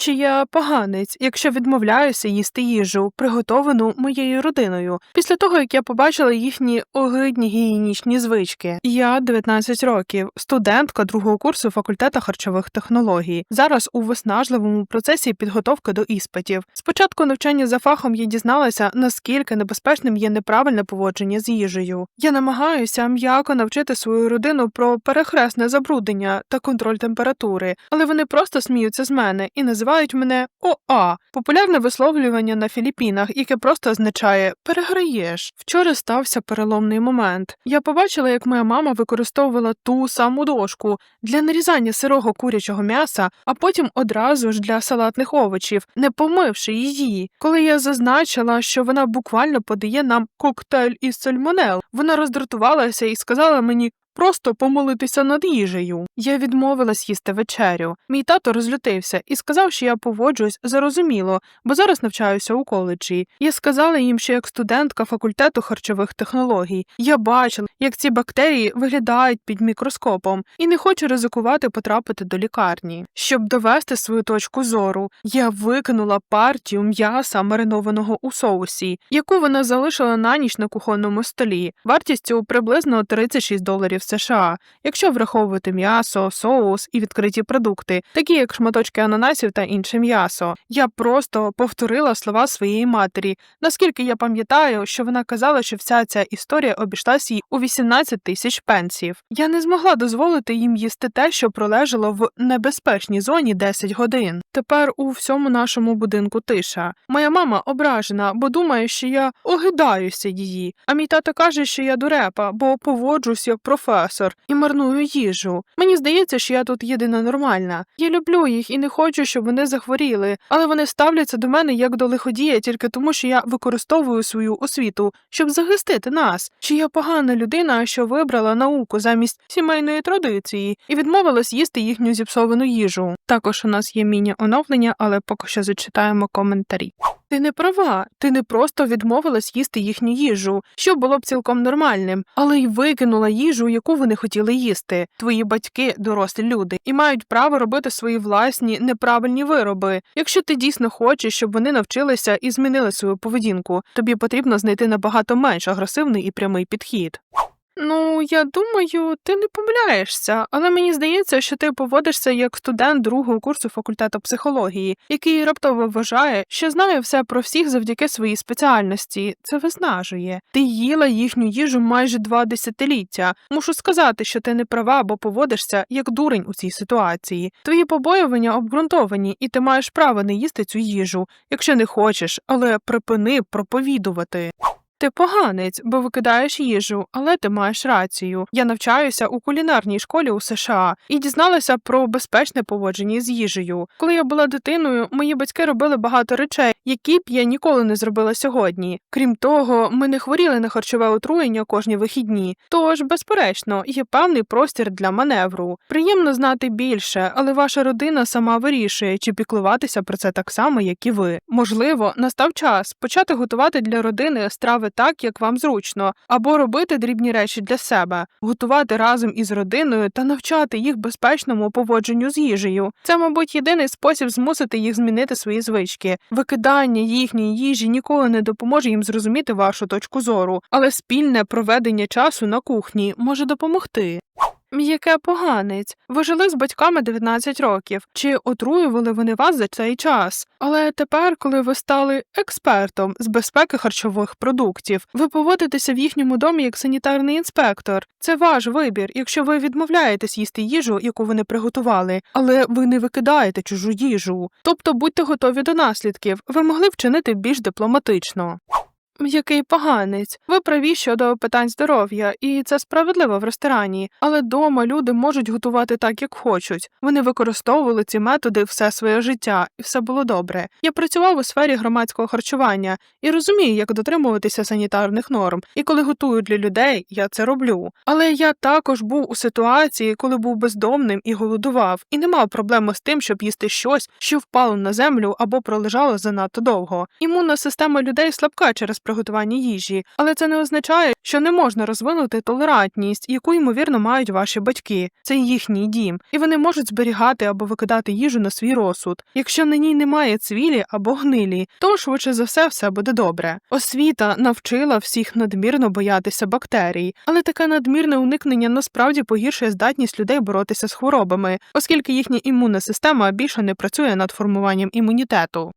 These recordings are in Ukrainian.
Чи я поганець, якщо відмовляюся їсти їжу, приготовану моєю родиною, після того як я побачила їхні огидні гігієнічні звички? Я 19 років, студентка другого курсу факультету харчових технологій. Зараз у виснажливому процесі підготовки до іспитів. Спочатку навчання за фахом я дізналася, наскільки небезпечним є неправильне поводження з їжею. Я намагаюся м'яко навчити свою родину про перехресне забруднення та контроль температури, але вони просто сміються з мене і називають мене ОА, популярне висловлювання на Філіппінах, яке просто означає переграєш. Вчора стався переломний момент. Я побачила, як моя мама використовувала ту саму дошку для нарізання сирого курячого м'яса, а потім одразу ж для салатних овочів, не помивши її. Коли я зазначила, що вона буквально подає нам коктейль із сальмонел, вона роздратувалася і сказала мені. Просто помолитися над їжею. Я відмовилась їсти вечерю. Мій тато розлютився і сказав, що я поводжусь зарозуміло, бо зараз навчаюся у коледжі. Я сказала їм, що як студентка факультету харчових технологій я бачила, як ці бактерії виглядають під мікроскопом, і не хочу ризикувати потрапити до лікарні. Щоб довести свою точку зору, я викинула партію м'яса маринованого у соусі, яку вона залишила на ніч на кухонному столі, вартістю приблизно 36 доларів США, якщо враховувати м'ясо, соус і відкриті продукти, такі як шматочки ананасів та інше м'ясо. Я просто повторила слова своєї матері, наскільки я пам'ятаю, що вона казала, що вся ця історія обійшлась їй у 18 тисяч пенсів. Я не змогла дозволити їм їсти те, що пролежало в небезпечній зоні 10 годин. Тепер у всьому нашому будинку тиша. Моя мама ображена, бо думає, що я огидаюся її. А мій тато каже, що я дурепа, бо поводжусь як професор і марную їжу. Мені здається, що я тут єдина нормальна. Я люблю їх і не хочу, щоб вони захворіли, але вони ставляться до мене як до лиходія тільки тому, що я використовую свою освіту, щоб захистити нас. Чи я погана людина, що вибрала науку замість сімейної традиції і відмовилась їсти їхню зіпсовану їжу. Також у нас є міні-оновлення, але поки що зачитаємо коментарі. Ти не права, ти не просто відмовилась їсти їхню їжу, що було б цілком нормальним, але й викинула їжу, яку вони хотіли їсти. Твої батьки дорослі люди і мають право робити свої власні неправильні вироби. Якщо ти дійсно хочеш, щоб вони навчилися і змінили свою поведінку, тобі потрібно знайти набагато менш агресивний і прямий підхід. Ну, я думаю, ти не помиляєшся, але мені здається, що ти поводишся як студент другого курсу факультету психології, який раптово вважає, що знає все про всіх завдяки своїй спеціальності. Це виснажує. Ти їла їхню їжу майже два десятиліття. Мушу сказати, що ти не права, бо поводишся як дурень у цій ситуації. Твої побоювання обґрунтовані, і ти маєш право не їсти цю їжу, якщо не хочеш, але припини проповідувати. Ти поганець, бо викидаєш їжу, але ти маєш рацію. Я навчаюся у кулінарній школі у США і дізналася про безпечне поводження з їжею. Коли я була дитиною, мої батьки робили багато речей, які б я ніколи не зробила сьогодні. Крім того, ми не хворіли на харчове отруєння кожні вихідні. Тож, безперечно, є певний простір для маневру. Приємно знати більше, але ваша родина сама вирішує, чи піклуватися про це так само, як і ви. Можливо, настав час почати готувати для родини страви так, як вам зручно, або робити дрібні речі для себе, готувати разом із родиною та навчати їх безпечному поводженню з їжею. Це, мабуть, єдиний спосіб змусити їх змінити свої звички. Викидання їхньої їжі ніколи не допоможе їм зрозуміти вашу точку зору, але спільне проведення часу на кухні може допомогти. Яке поганець. Ви жили з батьками 19 років. Чи отруювали вони вас за цей час? Але тепер, коли ви стали експертом з безпеки харчових продуктів, ви поводитеся в їхньому домі як санітарний інспектор. Це ваш вибір, якщо ви відмовляєтесь їсти їжу, яку вони приготували, але ви не викидаєте чужу їжу. Тобто будьте готові до наслідків. Ви могли вчинити більш дипломатично. Який поганець. Ви праві щодо питань здоров'я, і це справедливо в ресторані, але дома люди можуть готувати так, як хочуть. Вони використовували ці методи все своє життя, і все було добре. Я працював у сфері громадського харчування і розумію, як дотримуватися санітарних норм. І коли готую для людей, я це роблю. Але я також був у ситуації, коли був бездомним і голодував, і не мав проблеми з тим, щоб їсти щось, що впало на землю або пролежало занадто довго. Імунна система людей слабка через приготування їжі, але це не означає, що не можна розвинути толерантність, яку ймовірно мають ваші батьки. Це їхній дім, і вони можуть зберігати або викидати їжу на свій розсуд. Якщо на ній немає цвілі або гнилі, то швидше за все все буде добре. Освіта навчила всіх надмірно боятися бактерій, але таке надмірне уникнення насправді погіршує здатність людей боротися з хворобами, оскільки їхня імунна система більше не працює над формуванням імунітету.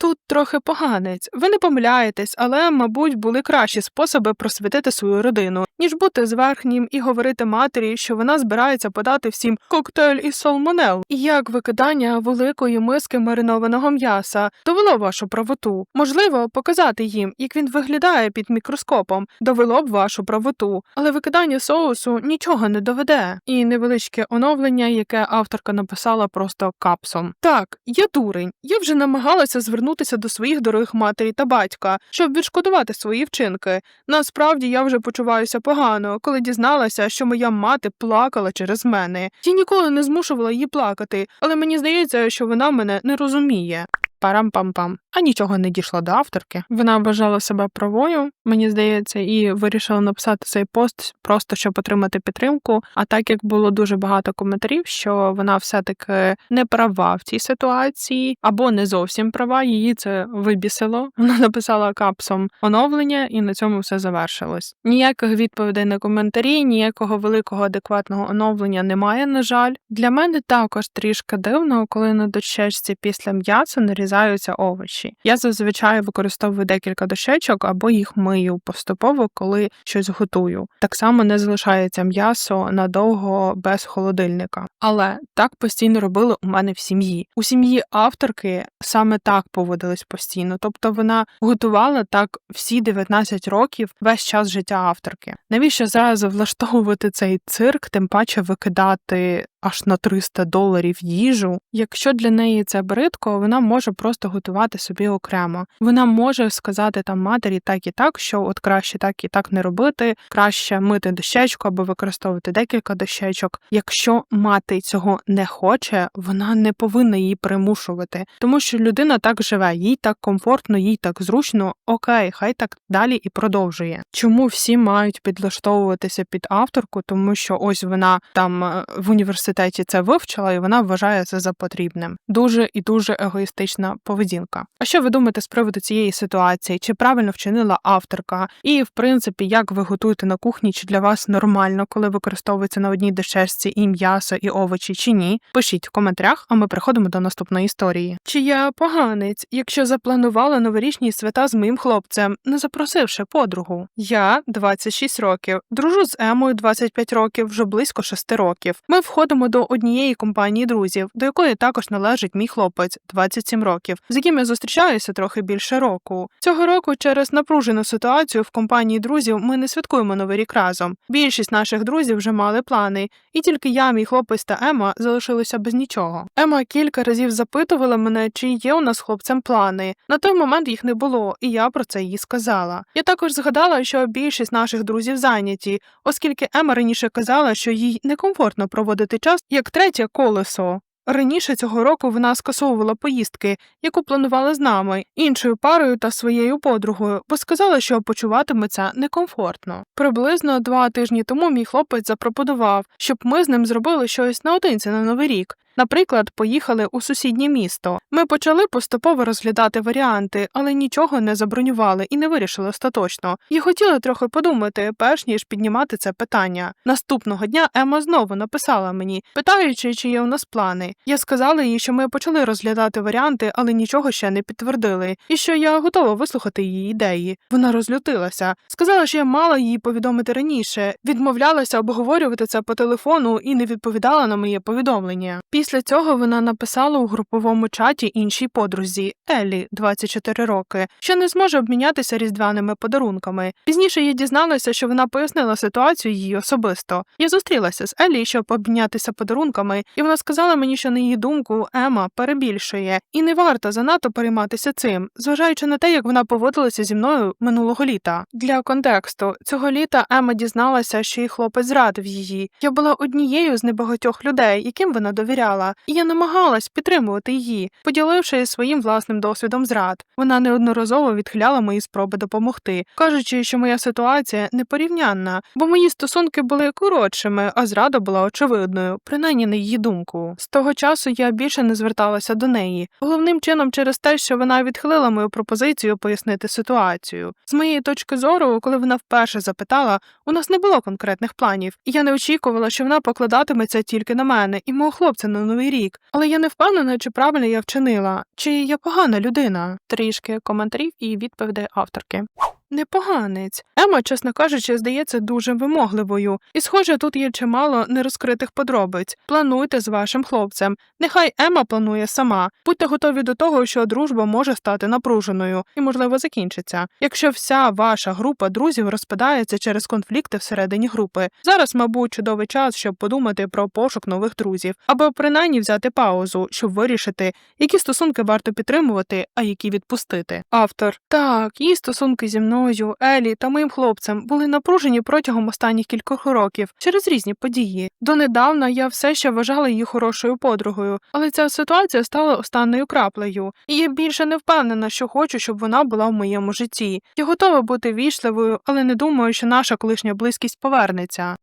Тут трохи поганець. Ви не помиляєтесь, але, мабуть, були кращі способи просвітити свою родину, ніж бути зверхнім і говорити матері, що вона збирається подати всім коктейль із салмонел. І як викидання великої миски маринованого м'яса довело вашу правоту. Можливо, показати їм, як він виглядає під мікроскопом, довело б вашу правоту, але викидання соусу нічого не доведе. І невеличке оновлення, яке авторка написала просто капсом. Так, я дурень. Я вже намагалася звернутися до своїх дорогих матері та батька, щоб відшкодувати свої вчинки. Насправді я вже почуваюся погано, коли дізналася, що моя мати плакала через мене. Я ніколи не змушувала її плакати, але мені здається, що вона мене не розуміє. Парам-пам-пам. А нічого не дійшла до авторки. Вона вважала себе правою, мені здається, і вирішила написати цей пост просто щоб отримати підтримку. А так як було дуже багато коментарів, що вона все-таки не права в цій ситуації, або не зовсім права, її це вибісило. Вона написала капсом оновлення, і на цьому все завершилось. Ніяких відповідей на коментарі, ніякого великого адекватного оновлення немає. На жаль, для мене також трішки дивно, коли на дощечці після м'яса нарізаються овочі. Я зазвичай використовую декілька дощечок або їх мию поступово, коли щось готую. Так само не залишається м'ясо надовго без холодильника. Але так постійно робили у мене в сім'ї. У сім'ї авторки саме так поводились постійно, тобто вона готувала так всі 19 років весь час життя авторки. Навіщо зразу влаштовувати цей цирк, тим паче викидати аж на 300 доларів їжу? Якщо для неї це бридко, вона може просто готувати собі окремо. Вона може сказати там матері так і так, що от краще так і так не робити, краще мити дощечку або використовувати декілька дощечок. Якщо мати цього не хоче, вона не повинна її примушувати, тому що людина так живе, їй так комфортно, їй так зручно. Окей, хай так далі і продовжує. Чому всі мають підлаштовуватися під авторку, тому що ось вона там е, в університеті це вивчила, і вона вважає це за потрібним. Дуже і дуже егоїстична поведінка. А що ви думаєте з приводу цієї ситуації? Чи правильно вчинила авторка? І в принципі, як ви готуєте на кухні, чи для вас нормально, коли використовується на одній дешерці і м'ясо, і овочі, чи ні? Пишіть в коментарях, а ми переходимо до наступної історії. Чи я поганець, якщо запланувала новорічні свята з моїм хлопцем, не запросивши подругу? Я 26 років, дружу з Емою 25 років, вже близько 6 років. Ми входимо до однієї компанії друзів, до якої також належить мій хлопець 27 років, з яким я зустрічаюся трохи більше року. Цього року через напружену ситуацію в компанії друзів ми не святкуємо новий рік разом. Більшість наших друзів вже мали плани, і тільки я, мій хлопець та Ема залишилися без нічого. Ема кілька разів запитувала мене, чи є у нас з хлопцем плани. На той момент їх не було, і я про це їй сказала. Я також згадала, що більшість наших друзів зайняті, оскільки Ема раніше казала, що їй некомфортно проводити час як третє колесо. Раніше цього року вона скасовувала поїздки, яку планувала з нами, іншою парою та своєю подругою, бо сказала, що почуватиметься некомфортно. Приблизно два тижні тому мій хлопець запропонував, щоб ми з ним зробили щось наодинці на новий рік. Наприклад, поїхали у сусіднє місто. Ми почали поступово розглядати варіанти, але нічого не забронювали і не вирішили остаточно. І хотіли трохи подумати, перш ніж піднімати це питання. Наступного дня Ема знову написала мені, питаючи, чи є у нас плани. Я сказала їй, що ми почали розглядати варіанти, але нічого ще не підтвердили, і що я готова вислухати її ідеї. Вона розлютилася, сказала, що я мала її повідомити раніше, відмовлялася обговорювати це по телефону і не відповідала на моє повідомлення. Після цього вона написала у груповому чаті іншій подрузі Еллі, 24 роки, що не зможе обмінятися різдвяними подарунками. Пізніше я дізналася, що вона пояснила ситуацію їй особисто. Я зустрілася з Еллі, щоб обмінятися подарунками, і вона сказала мені, що на її думку Ема перебільшує, і не варто занадто перейматися цим, зважаючи на те, як вона поводилася зі мною минулого літа. Для контексту цього літа Ема дізналася, що її хлопець зрадив її. Я була однією з небагатьох людей, яким вона довіряла. Переживала, і я намагалась підтримувати її, поділившись своїм власним досвідом зрад. Вона неодноразово відхиляла мої спроби допомогти, кажучи, що моя ситуація непорівнянна, бо мої стосунки були коротшими, а зрада була очевидною, принаймні на її думку. З того часу я більше не зверталася до неї, головним чином через те, що вона відхилила мою пропозицію пояснити ситуацію. З моєї точки зору, коли вона вперше запитала, у нас не було конкретних планів, і я не очікувала, що вона покладатиметься тільки на мене і мого хлопця на новий рік. Але я не впевнена, чи правильно я вчинила, чи я погана людина. Трішки коментарів і відповідей авторки. Непоганець. Ема, чесно кажучи, здається дуже вимогливою, і, схоже, тут є чимало нерозкритих подробиць. Плануйте з вашим хлопцем. Нехай Ема планує сама. Будьте готові до того, що дружба може стати напруженою і, можливо, закінчиться. Якщо вся ваша група друзів розпадається через конфлікти всередині групи. Зараз, мабуть, чудовий час, щоб подумати про пошук нових друзів, або принаймні взяти паузу, щоб вирішити, які стосунки варто підтримувати, а які відпустити. Автор так, її стосунки зі мною, Елі та моїм хлопцем були напружені протягом останніх кількох років через різні події. Донедавна я все ще вважала її хорошою подругою, але ця ситуація стала останньою краплею, і я більше не впевнена, що хочу, щоб вона була в моєму житті. Я готова бути вічливою, але не думаю, що наша колишня близькість повернеться.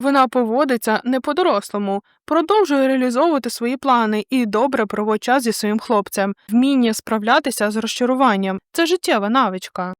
Вона поводиться не по-дорослому, продовжує реалізовувати свої плани і добре проводить час зі своїм хлопцем, вміння справлятися з розчаруванням. Це життєва навичка.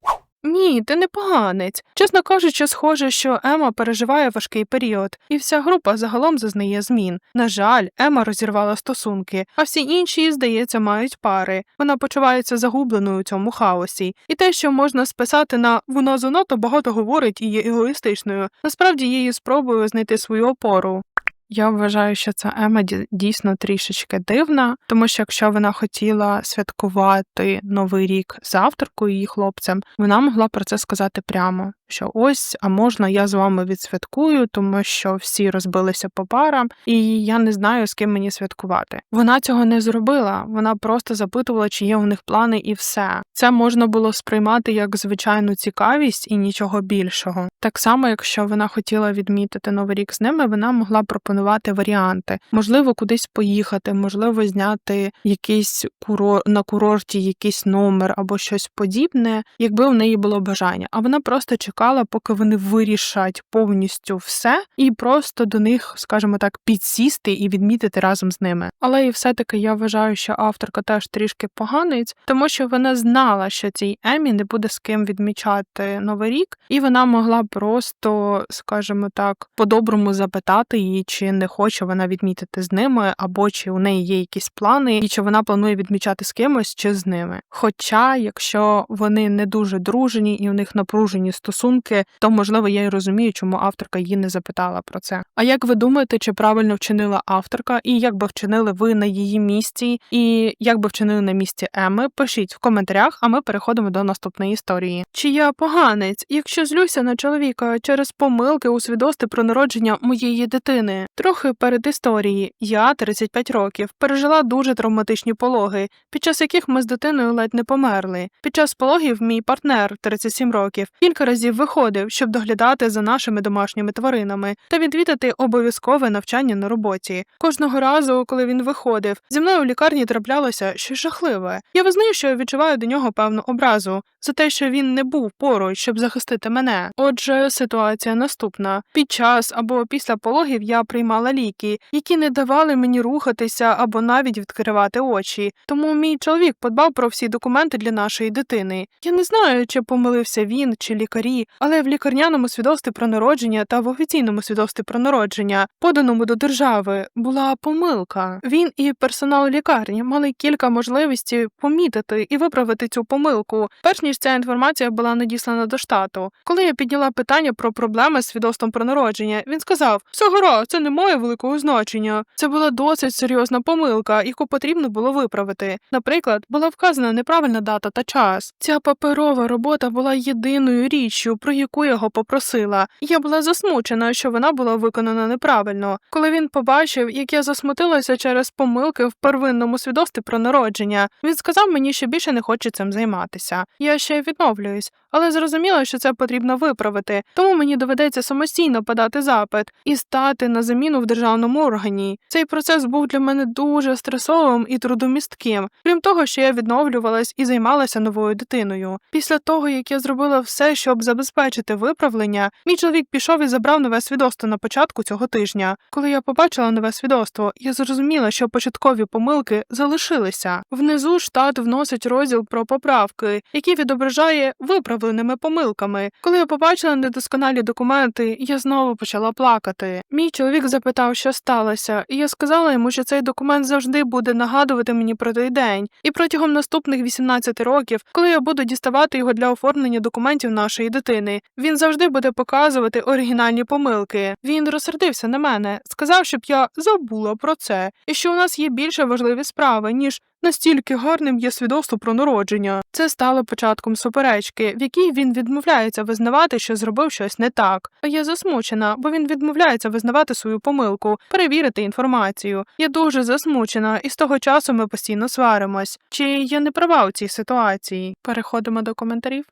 Ні, ти не поганець. Чесно кажучи, схоже, що Ема переживає важкий період, і вся група загалом зазнає змін. На жаль, Ема розірвала стосунки, а всі інші, здається, мають пари. Вона почувається загубленою у цьому хаосі. І те, що можна списати на вона занадто багато говорить і є егоїстичною, насправді її спробою знайти свою опору. Я вважаю, що ця Ема дійсно трішечки дивна, тому що якщо вона хотіла святкувати новий рік з авторкою її хлопцем, вона могла про це сказати прямо. Що ось, а можна я з вами відсвяткую, тому що всі розбилися по парам, і я не знаю, з ким мені святкувати. Вона цього не зробила. Вона просто запитувала, чи є у них плани, і все. Це можна було сприймати як звичайну цікавість і нічого більшого. Так само, якщо вона хотіла відмітити новий рік з ними, вона могла пропонувати варіанти. Можливо, кудись поїхати, можливо, зняти якийсь курор на курорті, якийсь номер або щось подібне, якби у неї було бажання. А вона просто чекала, поки вони вирішать повністю все, і просто до них, скажімо так, підсісти і відмітити разом з ними. Але і все-таки я вважаю, що авторка теж трішки поганець, тому що вона знала, що цій Емі не буде з ким відмічати новий рік, і вона могла просто, скажімо так, по-доброму запитати її, чи не хоче вона відмітити з ними, або чи у неї є якісь плани, і чи вона планує відмічати з кимось чи з ними. Хоча, якщо вони не дуже дружені і у них напружені стосунки, то можливо я й розумію, чому авторка її не запитала про це. А як ви думаєте, чи правильно вчинила авторка, і як би вчинили ви на її місці, і як би вчинили на місці Еми? Пишіть в коментарях, а ми переходимо до наступної історії. Чи я поганець, якщо злюся на чоловіка через помилки у свідоцтві про народження моєї дитини? Трохи перед історії я 35 років пережила дуже травматичні пологи, під час яких ми з дитиною ледь не померли. Під час пологів мій партнер 37 років кілька разів виходив, щоб доглядати за нашими домашніми тваринами та відвідати обов'язкове навчання на роботі. Кожного разу, коли він виходив, зі мною в лікарні траплялося щось жахливе. Я визнаю, що відчуваю до нього певну образу за те, що він не був поруч, щоб захистити мене. Отже, ситуація наступна: під час або після пологів я приймала ліки, які не давали мені рухатися або навіть відкривати очі. Тому мій чоловік подбав про всі документи для нашої дитини. Я не знаю, чи помилився він чи лікарі, але в лікарняному свідоцтві про народження та в офіційному свідоцтві про народження, поданому до держави, була помилка. Він і персонал лікарні мали кілька можливостей помітити і виправити цю помилку, перш ніж ця інформація була надіслана до штату. Коли я підняла питання про проблеми з свідоцтвом про народження, він сказав: все гора, це не має великого значення. Це була досить серйозна помилка, яку потрібно було виправити. Наприклад, була вказана неправильна дата та час. Ця паперова робота була єдиною річчю, про яку його попросила. Я була засмучена, що вона була виконана неправильно. Коли він побачив, як я засмутилася через помилки в первинному свідоцтві про народження, він сказав мені, що більше не хоче цим займатися. Я ще відновлююсь, але зрозуміла, що це потрібно виправити, тому мені доведеться самостійно подати запит і стати на заміну в державному органі. Цей процес був для мене дуже стресовим і трудомістким, крім того, що я відновлювалась і займалася новою дитиною. Після того, як я зробила все, щоб забезпечити виправлення, мій чоловік пішов і забрав нове свідоцтво на початку цього тижня. Коли я побачила нове свідоцтво, я зрозуміла, що початкові помилки залишилися. Внизу штат вносить розділ про поправки, який відображає виправленими помилками. Коли я побачила недосконалі документи, я знову почала плакати. Мій чоловік запитав, що сталося, і я сказала йому, що цей документ завжди буде нагадувати мені про той день. І протягом наступних 18 років, коли я буду діставати його для оформлення документів нашої дитини, він завжди буде показувати оригінальні помилки. Він розсердився на мене, сказав, щоб я забула про це, і що у нас є більше важливі справи, ніж настільки гарним є свідоцтво про народження. Це стало початком суперечки, в якій він відмовляється визнавати, що зробив щось не так. А я засмучена, бо він відмовляється визнавати свою помилку, перевірити інформацію. Я дуже засмучена, і з того часу ми постійно сваримось. Чи я не права у цій ситуації? Переходимо до коментарів.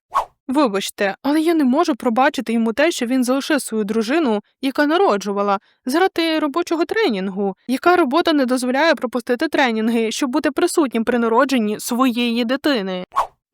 Вибачте, але я не можу пробачити йому те, що він залишив свою дружину, яка народжувала, заради робочого тренінгу. Яка робота не дозволяє пропустити тренінги, щоб бути присутнім при народженні своєї дитини?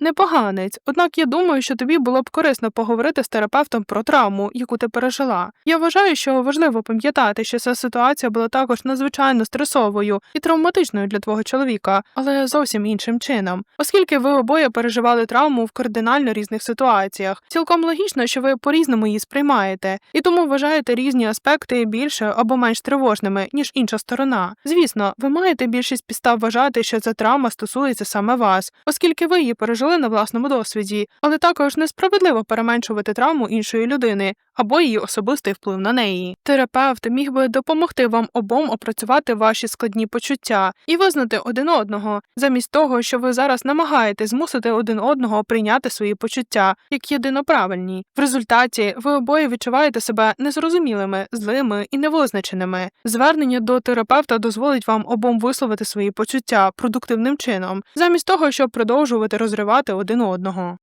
Непоганець, однак я думаю, що тобі було б корисно поговорити з терапевтом про травму, яку ти пережила. Я вважаю, що важливо пам'ятати, що ця ситуація була також надзвичайно стресовою і травматичною для твого чоловіка, але зовсім іншим чином, оскільки ви обоє переживали травму в кардинально різних ситуаціях. Цілком логічно, що ви по-різному її сприймаєте, і тому вважаєте різні аспекти більше або менш тривожними, ніж інша сторона. Звісно, ви маєте більшість підстав вважати, що ця травма стосується саме вас, оскільки ви її пережили на власному досвіді, але також несправедливо переменшувати травму іншої людини або її особистий вплив на неї. Терапевт міг би допомогти вам обом опрацювати ваші складні почуття і визнати один одного, замість того, що ви зараз намагаєтесь змусити один одного прийняти свої почуття як єдиноправильні. В результаті ви обоє відчуваєте себе незрозумілими, злими і невизначеними. Звернення до терапевта дозволить вам обом висловити свої почуття продуктивним чином, замість того, щоб продовжувати розривати один одного.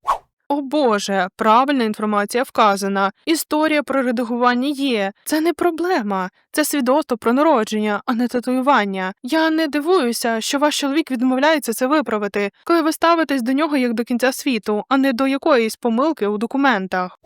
О Боже, правильна інформація вказана. Історія про редагування є. Це не проблема, це свідоцтво про народження, а не татуювання. Я не дивуюся, що ваш чоловік відмовляється це виправити, коли ви ставитесь до нього як до кінця світу, а не до якоїсь помилки у документах.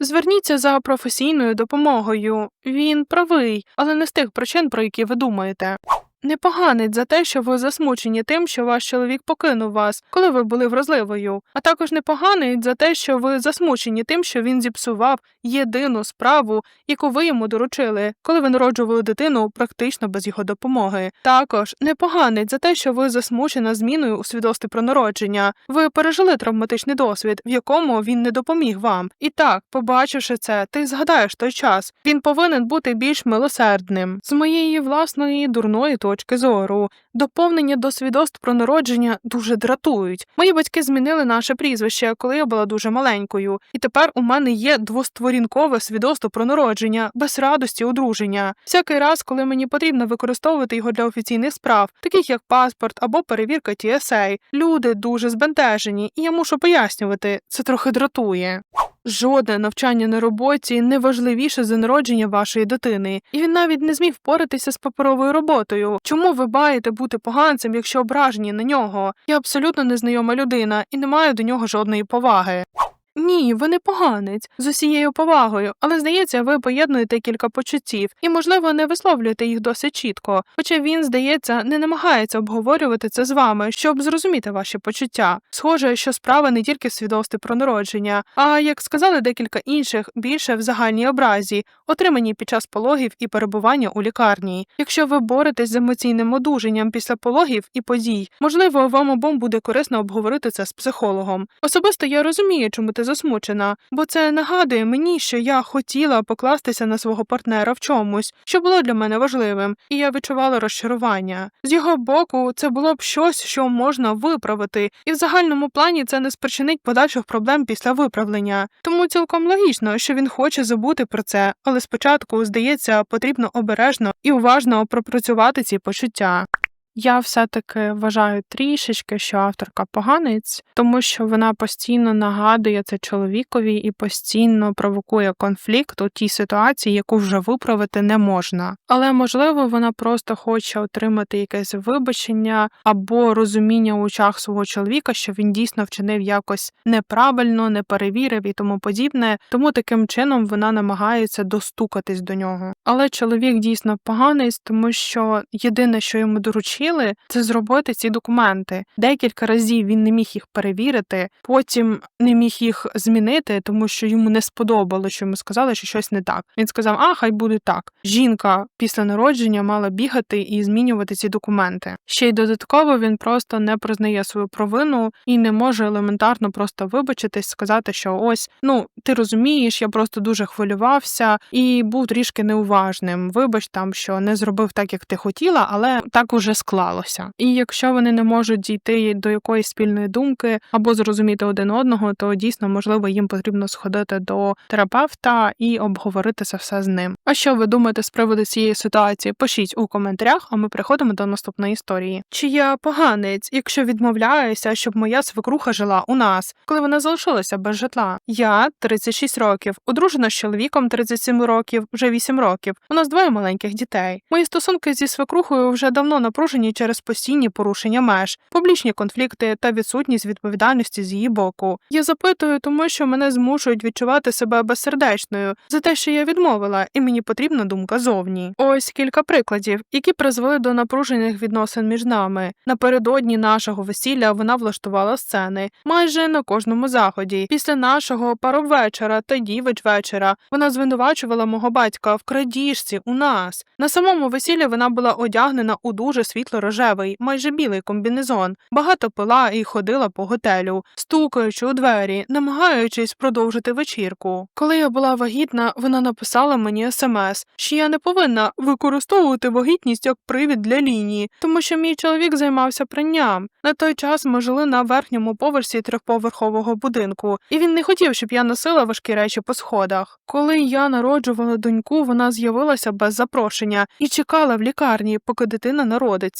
Зверніться за професійною допомогою. Він правий, але не з тих причин, про які ви думаєте. Непоганець за те, що ви засмучені тим, що ваш чоловік покинув вас, коли ви були вразливою, а також непоганець за те, що ви засмучені тим, що він зіпсував єдину справу, яку ви йому доручили, коли ви народжували дитину практично без його допомоги. Також непоганець за те, що ви засмучена зміною у свідоцтві про народження. Ви пережили травматичний досвід, в якому він не допоміг вам. І так, побачивши це, ти згадаєш той час. Він повинен бути більш милосердним. З моєї власної дурної точки зору. Доповнення до свідоцтв про народження дуже дратують. Мої батьки змінили наше прізвище, коли я була дуже маленькою, і тепер у мене є двостворінкове свідоцтво про народження без радості одруження. Всякий раз, коли мені потрібно використовувати його для офіційних справ, таких як паспорт або перевірка TSA, люди дуже збентежені, і я мушу пояснювати, це трохи дратує. Жодне навчання на роботі не важливіше за народження вашої дитини, і він навіть не зміг впоратися з паперовою роботою. Чому ви маєте бути поганцем, якщо ображені на нього? Я абсолютно незнайома людина і не маю до нього жодної поваги. Ні, ви не поганець з усією повагою, але здається, ви поєднуєте кілька почуттів і, можливо, не висловлюєте їх досить чітко. Хоча він, здається, не намагається обговорювати це з вами, щоб зрозуміти ваші почуття. Схоже, що справа не тільки в свідоцтві про народження, а як сказали декілька інших, більше в загальній образі, отриманій під час пологів і перебування у лікарні. Якщо ви боретесь з емоційним одужанням після пологів і подій, можливо, вам обом буде корисно обговорити це з психологом. Особисто я розумію, чому ти засмучена, бо це нагадує мені, що я хотіла покластися на свого партнера в чомусь, що було для мене важливим, і я відчувала розчарування. З його боку, це було б щось, що можна виправити, і в загальному плані це не спричинить подальших проблем після виправлення. Тому цілком логічно, що він хоче забути про це, але спочатку, здається, потрібно обережно і уважно пропрацювати ці почуття. Я все-таки вважаю трішечки, що авторка поганець, тому що вона постійно нагадує це чоловікові і постійно провокує конфлікт у тій ситуації, яку вже виправити не можна. Але можливо, вона просто хоче отримати якесь вибачення або розуміння у очах свого чоловіка, що він дійсно вчинив якось неправильно, не перевірив і тому подібне. Тому таким чином вона намагається достукатись до нього. Але чоловік дійсно поганий, тому що єдине, що йому доручили, це зробити ці документи. Декілька разів він не міг їх перевірити, потім не міг їх змінити, тому що йому не сподобалося, що йому сказали, що щось не так. Він сказав: А, хай буде так. Жінка після народження мала бігати і змінювати ці документи. Ще й додатково він просто не признає свою провину і не може елементарно просто вибачитись, сказати, що ось ну ти розумієш, я просто дуже хвилювався і був трішки неуважним. Вибач там, що не зробив так, як ти хотіла, але так уже склалося. І якщо вони не можуть дійти до якоїсь спільної думки або зрозуміти один одного, то дійсно можливо їм потрібно сходити до терапевта і обговорити це все з ним. А що ви думаєте з приводу цієї ситуації? Пишіть у коментарях, а ми переходимо до наступної історії. Чи я поганець, якщо відмовляюся, щоб моя свекруха жила у нас, коли вона залишилася без житла? Я 36 років, одружена з чоловіком 37 років, вже 8 років. У нас двоє маленьких дітей. Мої стосунки зі свекрухою вже давно напружені через постійні порушення меж, публічні конфлікти та відсутність відповідальності з її боку. Я запитую, тому що мене змушують відчувати себе безсердечною за те, що я відмовила, і мені потрібна думка зовні. Ось кілька прикладів, які призвели до напружених відносин між нами. Напередодні нашого весілля вона влаштувала сцени майже на кожному заході. Після нашого паровечора та дівич-вечора вона звинувачувала мого батька в крадіжці у нас. На самому весіллі вона була одягнена у дуже світло-рожевий, майже білий комбінезон, багато пила і ходила по готелю, стукаючи у двері, намагаючись продовжити вечірку. Коли я була вагітна, вона написала мені смс, що я не повинна використовувати вагітність як привід для лінії, тому що мій чоловік займався пранням. На той час ми жили на верхньому поверсі трьохповерхового будинку, і він не хотів, щоб я носила важкі речі по сходах. Коли я народжувала доньку, вона з'явилася без запрошення і чекала в лікарні, поки дитина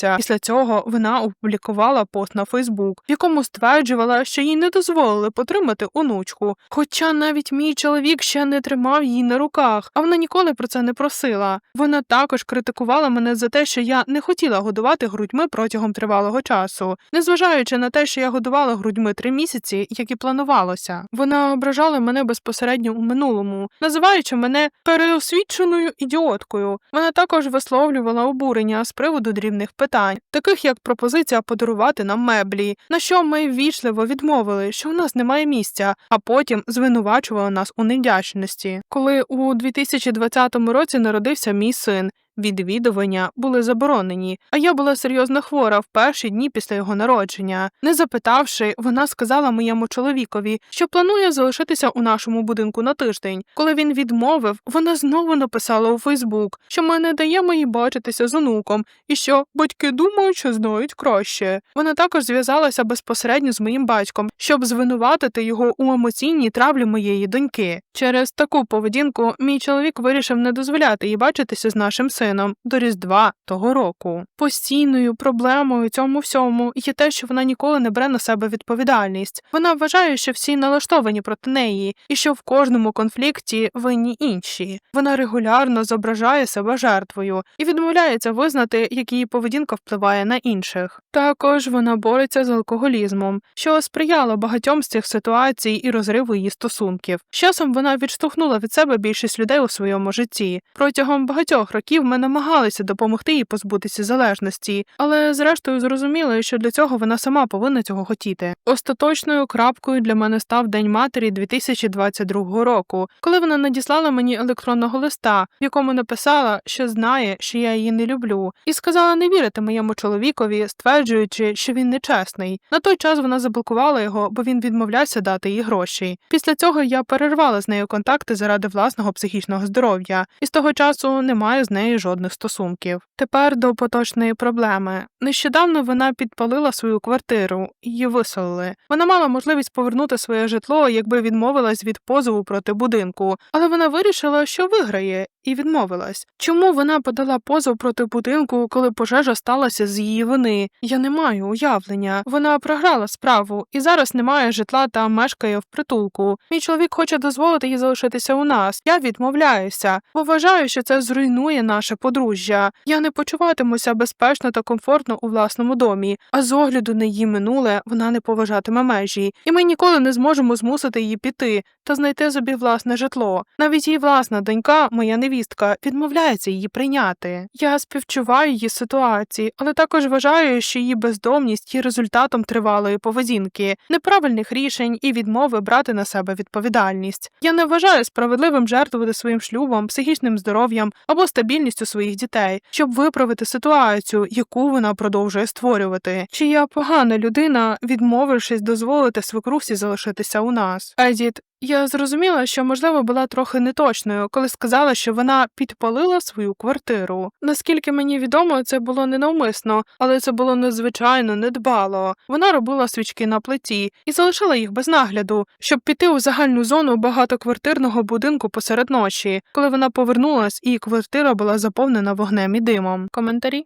народиться. Після цього вона опублікувала пост на Фейсбук, в якому стверджувала, що їй не дозволили потримати онучку. Хоча навіть мій чоловік ще не тримав її на руках, а вона ніколи про це не просила. Вона також критикувала мене за те, що я не хотіла годувати грудьми протягом тривалого часу, незважаючи на те, що я годувала грудьми три місяці, як і планувалося. Вона ображала мене безпосередньо у минулому, називаючи мене переосвідченою ідіоткою. Вона також висловлювала обурення з приводу дрібних питань, таких як пропозиція подарувати нам меблі, на що ми ввічливо відмовили, що у нас немає місця, а потім звинувачували нас у невдячності. Коли у 2020 році народився мій син. Відвідування були заборонені, а я була серйозно хвора в перші дні після його народження. Не запитавши, вона сказала моєму чоловікові, що планує залишитися у нашому будинку на тиждень. Коли він відмовив, вона знову написала у Фейсбук, що ми не даємо їй бачитися з онуком, і що батьки думають, що знають краще. Вона також зв'язалася безпосередньо з моїм батьком, щоб звинуватити його у емоційній травлі моєї доньки. Через таку поведінку мій чоловік вирішив не дозволяти їй бачитися з нашим сином сином до Різдва того року. Постійною проблемою цьому всьому є те, що вона ніколи не бере на себе відповідальність. Вона вважає, що всі налаштовані проти неї, і що в кожному конфлікті винні інші. Вона регулярно зображає себе жертвою і відмовляється визнати, як її поведінка впливає на інших. Також вона бореться з алкоголізмом, що сприяло багатьом з цих ситуацій і розриву її стосунків. З часом вона відштовхнула від себе більшість людей у своєму житті. Протягом багатьох років ми намагалися допомогти їй позбутися залежності, але зрештою зрозуміли, що для цього вона сама повинна цього хотіти. Остаточною крапкою для мене став День матері 2022 року, коли вона надіслала мені електронного листа, в якому написала, що знає, що я її не люблю, і сказала не вірити моєму чоловікові, стверджуючи, що він нечесний. На той час вона заблокувала його, бо він відмовлявся дати їй гроші. Після цього я перервала з нею контакти заради власного психічного здоров'я, і з того часу не маю з нею жодних стосунків. Тепер до поточної проблеми. Нещодавно вона підпалила свою квартиру, її виселили. Вона мала можливість повернути своє житло, якби відмовилась від позову проти будинку, але вона вирішила, що виграє, і відмовилась. Чому вона подала позов проти будинку, коли пожежа сталася з її вини? Я не маю уявлення. Вона програла справу і зараз немає житла та мешкає в притулку. Мій чоловік хоче дозволити їй залишитися у нас. Я відмовляюся, бо вважаю, що це зруйнує наше подружжя. Я не почуватимуся безпечно та комфортно у власному домі, а з огляду на її минуле вона не поважатиме межі, і ми ніколи не зможемо змусити її піти та знайти собі власне житло. Навіть її власна донька, моя невістка, відмовляється її прийняти. Я співчуваю її ситуації, але також вважаю, що її бездомність є результатом тривалої поведінки, неправильних рішень і відмови брати на себе відповідальність. Я не вважаю справедливим жертвувати своїм шлюбом, психічним здоров'ям або стабільністю своїх дітей, щоб виправити ситуацію, яку вона продовжує створювати. Чи я погана людина, відмовившись дозволити свекрусі залишитися у нас? Едіт, я зрозуміла, що можливо була трохи неточною, коли сказала, що вона підпалила свою квартиру. Наскільки мені відомо, це було ненавмисно, але це було надзвичайно недбало. Вона робила свічки на плиті і залишила їх без нагляду, щоб піти у загальну зону багатоквартирного будинку посеред ночі. Коли вона повернулась, і квартира була заповнена вогнем і димом. Коментарі.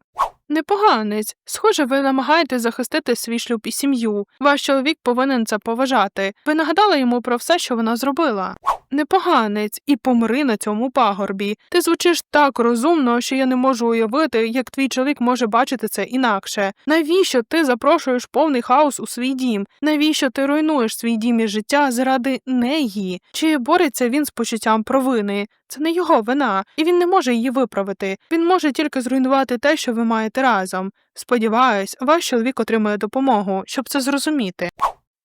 Непоганець. Схоже, ви намагаєтесь захистити свій шлюб і сім'ю. Ваш чоловік повинен це поважати. Ви нагадали йому про все, що вона зробила. Непоганець, і помри на цьому пагорбі. Ти звучиш так розумно, що я не можу уявити, як твій чоловік може бачити це інакше. Навіщо ти запрошуєш повний хаос у свій дім? Навіщо ти руйнуєш свій дім і життя заради неї? Чи бореться він з почуттям провини? Це не його вина, і він не може її виправити. Він може тільки зруйнувати те, що ви маєте разом. Сподіваюсь, ваш чоловік отримує допомогу, щоб це зрозуміти.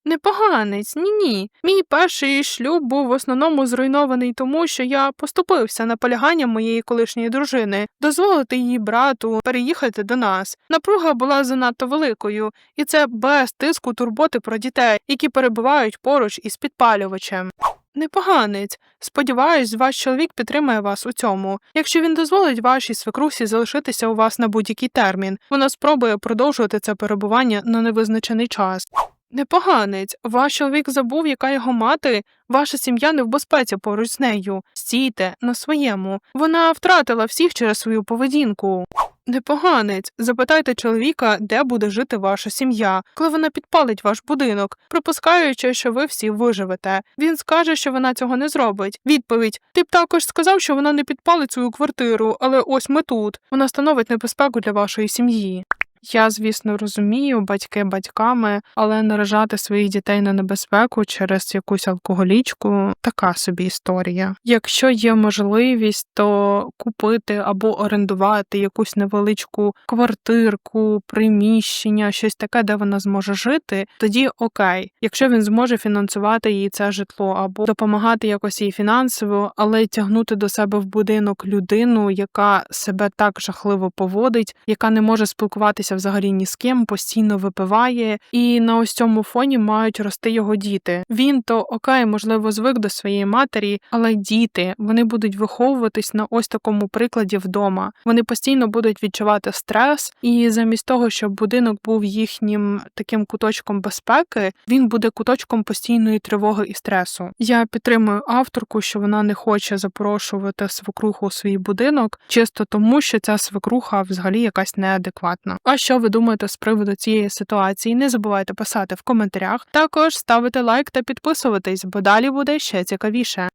Непоганець, ні ні. Мій перший шлюб був в основному зруйнований тому, що я поступився наполяганням моєї колишньої дружини, дозволити її брату переїхати до нас. Напруга була занадто великою, і це без тиску турботи про дітей, які перебувають поруч із підпалювачем. Непоганець. Сподіваюсь, ваш чоловік підтримає вас у цьому. Якщо він дозволить вашій свекрусі залишитися у вас на будь-який термін, вона спробує продовжувати це перебування на невизначений час. Непоганець, ваш чоловік забув, яка його мати, ваша сім'я не в безпеці поруч з нею. Стійте на своєму. Вона втратила всіх через свою поведінку. Непоганець, запитайте чоловіка, де буде жити ваша сім'я, коли вона підпалить ваш будинок, припускаючи, що ви всі виживете. Він скаже, що вона цього не зробить. Відповідь: ти б також сказав, що вона не підпалить свою квартиру, але ось ми тут. Вона становить небезпеку для вашої сім'ї. Я, звісно, розумію, батьки батьками, але наражати своїх дітей на небезпеку через якусь алкоголічку така собі історія. Якщо є можливість, то купити або орендувати якусь невеличку квартирку, приміщення, щось таке, де вона зможе жити, тоді окей, якщо він зможе фінансувати їй це житло або допомагати якось їй фінансово, але тягнути до себе в будинок людину, яка себе так жахливо поводить, яка не може спілкуватися взагалі ні з ким, постійно випиває, і на ось цьому фоні мають рости його діти. Він то окей, можливо, звик до своєї матері, але діти вони будуть виховуватись на ось такому прикладі вдома. Вони постійно будуть відчувати стрес, і замість того, щоб будинок був їхнім таким куточком безпеки, він буде куточком постійної тривоги і стресу. Я підтримую авторку, що вона не хоче запрошувати свекруху у свій будинок, чисто тому, що ця свекруха взагалі якась неадекватна. А що ви думаєте з приводу цієї ситуації? Не забувайте писати в коментарях. Також ставити лайк та підписуватись, бо далі буде ще цікавіше.